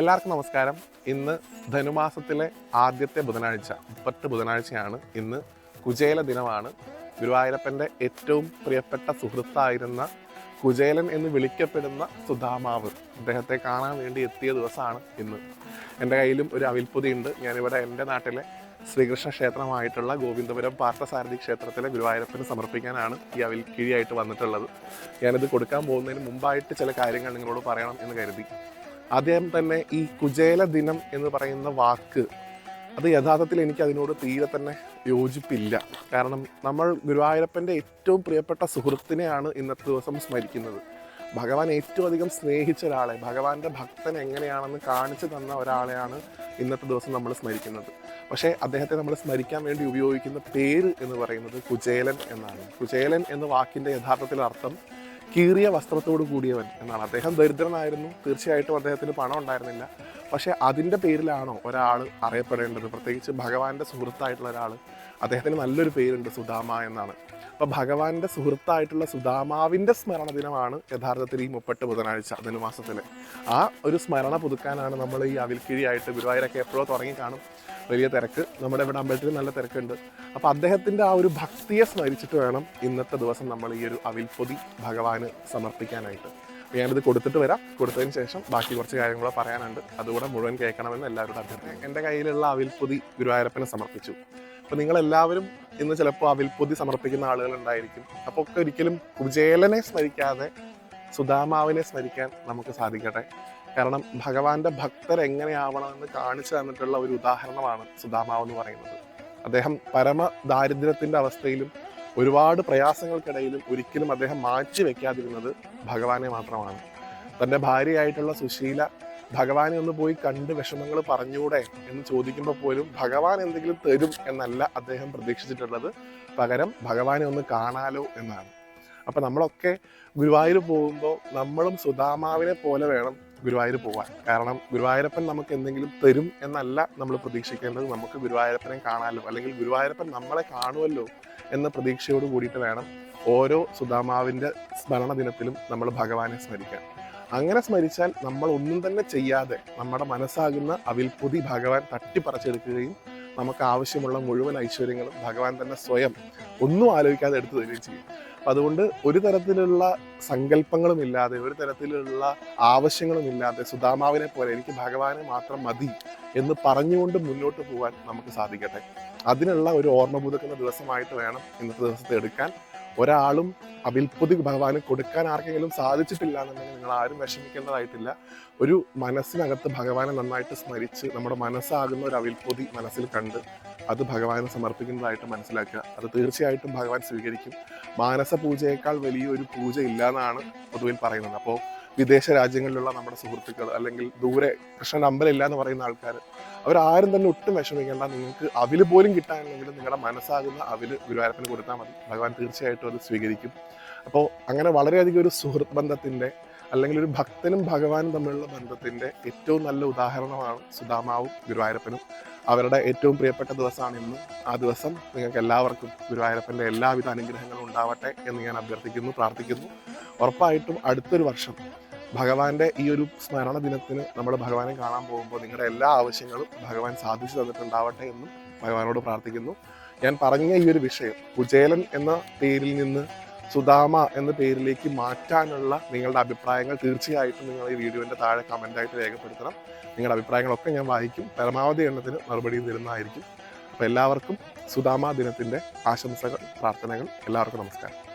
എല്ലാവർക്കും നമസ്കാരം. ഇന്ന് ധനുമാസത്തിലെ ആദ്യത്തെ ബുധനാഴ്ച മുപ്പത്ത് ബുധനാഴ്ചയാണ് ഇന്ന് കുചേല ദിനമാണ്. ഗുരുവായൂരപ്പന്റെ ഏറ്റവും പ്രിയപ്പെട്ട സുഹൃത്തായിരുന്ന കുചേലൻ എന്ന് വിളിക്കപ്പെടുന്ന സുധാമാവ് അദ്ദേഹത്തെ കാണാൻ വേണ്ടി എത്തിയ ദിവസമാണ് ഇന്ന്. എന്റെ കയ്യിലും ഒരു അവിൽപ്പൊതിയുണ്ട് ഞാനിവിടെ എന്റെ നാട്ടിലെ ശ്രീകൃഷ്ണ ക്ഷേത്രമായിട്ടുള്ള ഗോവിന്ദപുരം പാർത്ഥസാരഥി ക്ഷേത്രത്തിലെ ഗുരുവായൂരപ്പന് സമർപ്പിക്കാനാണ് ഈ അവിൽ കിഴിയായിട്ട് വന്നിട്ടുള്ളത്. ഞാനിത് കൊടുക്കാൻ പോകുന്നതിന് മുമ്പായിട്ട് ചില കാര്യങ്ങൾ നിങ്ങളോട് പറയണം എന്ന് കരുതി. ആദ്യം തന്നെ ഈ കുചേല ദിനം എന്ന് പറയുന്ന വാക്ക് അത് യഥാർത്ഥത്തിൽ എനിക്ക് അതിനോട് തീരെ തന്നെ യോജിപ്പില്ല. കാരണം നമ്മൾ ഗുരുവായൂരപ്പന്റെ ഏറ്റവും പ്രിയപ്പെട്ട സുഹൃത്തിനെയാണ് ഇന്നത്തെ ദിവസം സ്മരിക്കുന്നത്. ഭഗവാൻ ഏറ്റവും അധികം സ്നേഹിച്ച ഒരാളെ ഭഗവാന്റെ ഭക്തൻ എങ്ങനെയാണെന്ന് കാണിച്ചു തന്ന ഒരാളെയാണ് ഇന്നത്തെ ദിവസം നമ്മൾ സ്മരിക്കുന്നത്. പക്ഷേ അദ്ദേഹത്തെ നമ്മൾ സ്മരിക്കാൻ വേണ്ടി ഉപയോഗിക്കുന്ന പേര് എന്ന് പറയുന്നത് കുചേലൻ എന്നാണ്. കുചേലൻ എന്ന വാക്കിന്റെ യഥാർത്ഥത്തിൽ അർത്ഥം കീറിയ വസ്ത്രത്തോട് കൂടിയവൻ എന്നാണ്. അദ്ദേഹം ദരിദ്രനായിരുന്നു. തീർച്ചയായിട്ടും അദ്ദേഹത്തിന് പണം ഉണ്ടായിരുന്നില്ല പക്ഷേ അതിന്റെ പേരിലാണോ ഒരാൾ അറിയപ്പെടേണ്ടത്? പ്രത്യേകിച്ച് ഭഗവാന്റെ സുഹൃത്തായിട്ടുള്ള ഒരാൾ അദ്ദേഹത്തിന് നല്ലൊരു പേരുണ്ട് സുധാമ എന്നാണ്. അപ്പോൾ ഭഗവാന്റെ സുഹൃത്തായിട്ടുള്ള സുധാമാവിന്റെ സ്മരണ ദിനമാണ് യഥാർത്ഥത്തിൽ ഈ മുപ്പട്ട് ബുധനാഴ്ച ധനുമാസത്തിലെ. ആ ഒരു സ്മരണ പുതുക്കാനാണ് നമ്മൾ ഈ അവിൽക്കിഴിയായിട്ട് ഗുരുവായൂരൊക്കെ എപ്പോഴോ തുടങ്ങി കാണും. വലിയ തിരക്ക്. നമ്മുടെ ഇവിടെ അമ്പലത്തിൽ നല്ല തിരക്കുണ്ട്. അപ്പോൾ അദ്ദേഹത്തിന്റെ ആ ഒരു ഭക്തിയെ സ്മരിച്ചിട്ട് വേണം ഇന്നത്തെ ദിവസം നമ്മൾ ഈ ഒരു അവിൽപ്പൊതി ഭഗവാന് സമർപ്പിക്കാനായിട്ട്. ഞാനിത് കൊടുത്തിട്ട് വരാം. കൊടുത്തതിന് ശേഷം ബാക്കി കുറച്ച് കാര്യങ്ങളോ പറയാനുണ്ട്. അതുകൂടെ മുഴുവൻ കേൾക്കണമെന്ന് എല്ലാവരോടും അഭ്യർത്ഥിക്കും എന്റെ കയ്യിലുള്ള അവിൽപ്പൊതി ഗുരുവായൂരപ്പനെ സമർപ്പിച്ചു. അപ്പോൾ നിങ്ങളെല്ലാവരും ഇന്ന് ചിലപ്പോൾ അവിൽപ്പൊതി സമർപ്പിക്കുന്ന ആളുകൾ ഉണ്ടായിരിക്കും. അപ്പോൾ ഒക്കെ ഒരിക്കലും കുചേലനെ സ്മരിക്കാതെ സുധാമാവിനെ സ്മരിക്കാൻ നമുക്ക് സാധിക്കട്ടെ. കാരണം ഭഗവാന്റെ ഭക്തർ എങ്ങനെയാവണമെന്ന് കാണിച്ചു തന്നിട്ടുള്ള ഒരു ഉദാഹരണമാണ് സുധാമാവ് എന്ന് പറയുന്നത്. അദ്ദേഹം പരമ ദാരിദ്ര്യത്തിന്റെ അവസ്ഥയിലും ഒരുപാട് പ്രയാസങ്ങൾക്കിടയിലും ഒരിക്കലും അദ്ദേഹം മാറ്റി വെക്കാതിരുന്നത് ഭഗവാനെ മാത്രമാണ്. തന്റെ ഭാര്യയായിട്ടുള്ള സുശീല ഭഗവാനെ ഒന്ന് പോയി കണ്ട് വിഷമങ്ങൾ പറഞ്ഞൂടെ എന്ന് ചോദിക്കുമ്പോൾ പോലും ഭഗവാൻ എന്തെങ്കിലും തരും എന്നല്ല അദ്ദേഹം പ്രതീക്ഷിച്ചിട്ടുള്ളത്. പകരം ഭഗവാനെ ഒന്ന് കാണാലോ എന്നാണ്. അപ്പം നമ്മളൊക്കെ ഗുരുവായൂർ പോകുമ്പോൾ നമ്മളും സുധാമാവിനെ പോലെ വേണം ഗുരുവായൂർ പോകാൻ കാരണം ഗുരുവായൂരപ്പൻ നമുക്ക് എന്തെങ്കിലും തരും എന്നല്ല നമ്മൾ പ്രതീക്ഷിക്കേണ്ടത്. നമുക്ക് ഗുരുവായൂരപ്പനെ കാണാമല്ലോ. അല്ലെങ്കിൽ ഗുരുവായൂരപ്പൻ നമ്മളെ കാണുമല്ലോ എന്ന പ്രതീക്ഷയോട് കൂടിയിട്ട് വേണം ഓരോ സുധാമാവിന്റെ സ്മരണ ദിനത്തിലും നമ്മൾ ഭഗവാനെ സ്മരിക്കാൻ. അങ്ങനെ സ്മരിച്ചാൽ നമ്മൾ ഒന്നും തന്നെ ചെയ്യാതെ നമ്മുടെ മനസ്സാകുന്ന അവിൽപുതി ഭഗവാൻ തട്ടിപ്പറച്ചെടുക്കുകയും നമുക്ക് ആവശ്യമുള്ള മുഴുവൻ ഐശ്വര്യങ്ങളും ഭഗവാൻ തന്നെ സ്വയം ഒന്നും ആലോചിക്കാതെ എടുത്തു തരികയും ചെയ്യും. അതുകൊണ്ട് ഒരു തരത്തിലുള്ള സങ്കല്പങ്ങളും ഇല്ലാതെ ഒരു തരത്തിലുള്ള ആവശ്യങ്ങളും ഇല്ലാതെ സുധാമാവിനെ പോലെ എനിക്ക് ഭഗവാനെ മാത്രം മതി എന്ന് പറഞ്ഞുകൊണ്ട് മുന്നോട്ട് പോകാൻ നമുക്ക് സാധിക്കട്ടെ. അതിനുള്ള ഒരു ഓർമ്മ പുതുക്കുന്ന ദിവസമായിട്ട് വേണം ഇന്നത്തെ ദിവസത്തെ എടുക്കാൻ. ഒരാളും അവിൽപ്പൊതി ഭഗവാന് കൊടുക്കാൻ ആർക്കെങ്കിലും സാധിച്ചിട്ടില്ല എന്നുണ്ടെങ്കിൽ നിങ്ങൾ ആരും വിഷമിക്കേണ്ടതായിട്ടില്ല. ഒരു മനസ്സിനകത്ത് ഭഗവാനെ നന്നായിട്ട് സ്മരിച്ച് നമ്മുടെ മനസ്സാകുന്ന ഒരു അവിൽപ്പൊതി മനസ്സിൽ കണ്ട് അത് ഭഗവാന് സമർപ്പിക്കുന്നതായിട്ട് മനസ്സിലാക്കുക. അത് തീർച്ചയായിട്ടും ഭഗവാൻ സ്വീകരിക്കും. മാനസ പൂജയേക്കാൾ വലിയൊരു പൂജ ഇല്ല എന്നാണ് പൊതുവിൽ പറയുന്നത്. അപ്പോൾ വിദേശ രാജ്യങ്ങളിലുള്ള നമ്മുടെ സുഹൃത്തുക്കൾ അല്ലെങ്കിൽ ദൂരെ കൃഷ്ണൻ അമ്പലമില്ല എന്ന് പറയുന്ന ആൾക്കാർ അവരാരും തന്നെ ഒട്ടും വിഷമിക്കേണ്ട. നിങ്ങൾക്ക് അവിൽ പോലും കിട്ടാനില്ലെങ്കിൽ നിങ്ങളുടെ മനസ്സാകുന്ന അവിൽ ഗുരുവായൂരപ്പന് കൊടുത്താൽ മതി. ഭഗവാൻ തീർച്ചയായിട്ടും അത് സ്വീകരിക്കും. അപ്പോൾ അങ്ങനെ വളരെയധികം ഒരു സുഹൃത്ത് ബന്ധത്തിന്റെ അല്ലെങ്കിൽ ഒരു ഭക്തനും ഭഗവാനും തമ്മിലുള്ള ബന്ധത്തിന്റെ ഏറ്റവും നല്ല ഉദാഹരണമാണ് സുധാമാവും ഗുരുവായൂരപ്പനും. അവരുടെ ഏറ്റവും പ്രിയപ്പെട്ട ദിവസമാണ് ഇന്ന്. ആ ദിവസം നിങ്ങൾക്ക് എല്ലാവർക്കും ഗുരുവായൂരപ്പന്റെ എല്ലാവിധ അനുഗ്രഹങ്ങളും ഉണ്ടാവട്ടെ എന്ന് ഞാൻ അഭ്യർത്ഥിക്കുന്നു പ്രാർത്ഥിക്കുന്നു. ഉറപ്പായിട്ടും അടുത്തൊരു വർഷം ഭഗവാന്റെ ഈ ഒരു സ്മരണ ദിനത്തിന് നമ്മൾ ഭഗവാനെ കാണാൻ പോകുമ്പോൾ നിങ്ങളുടെ എല്ലാ ആവശ്യങ്ങളും ഭഗവാൻ സാധിച്ചു തന്നിട്ടുണ്ടാവട്ടെ എന്നും ഭഗവാനോട് പ്രാർത്ഥിക്കുന്നു. ഞാൻ പറഞ്ഞ ഈ ഒരു വിഷയം കുചേലൻ എന്ന പേരിൽ നിന്ന് സുദാമ എന്ന പേരിലേക്ക് മാറ്റാനുള്ള നിങ്ങളുടെ അഭിപ്രായങ്ങൾ തീർച്ചയായിട്ടും നിങ്ങൾ ഈ വീഡിയോന്റെ താഴെ കമന്റായിട്ട് രേഖപ്പെടുത്തണം. നിങ്ങളുടെ അഭിപ്രായങ്ങളൊക്കെ ഞാൻ വായിക്കും. പരമാവധി എണ്ണത്തിന് മറുപടിയും തരുന്നതായിരിക്കും. അപ്പോൾ എല്ലാവർക്കും സുദാമ ദിനത്തിന്റെ ആശംസകൾ പ്രാർത്ഥനകൾ. എല്ലാവർക്കും നമസ്കാരം.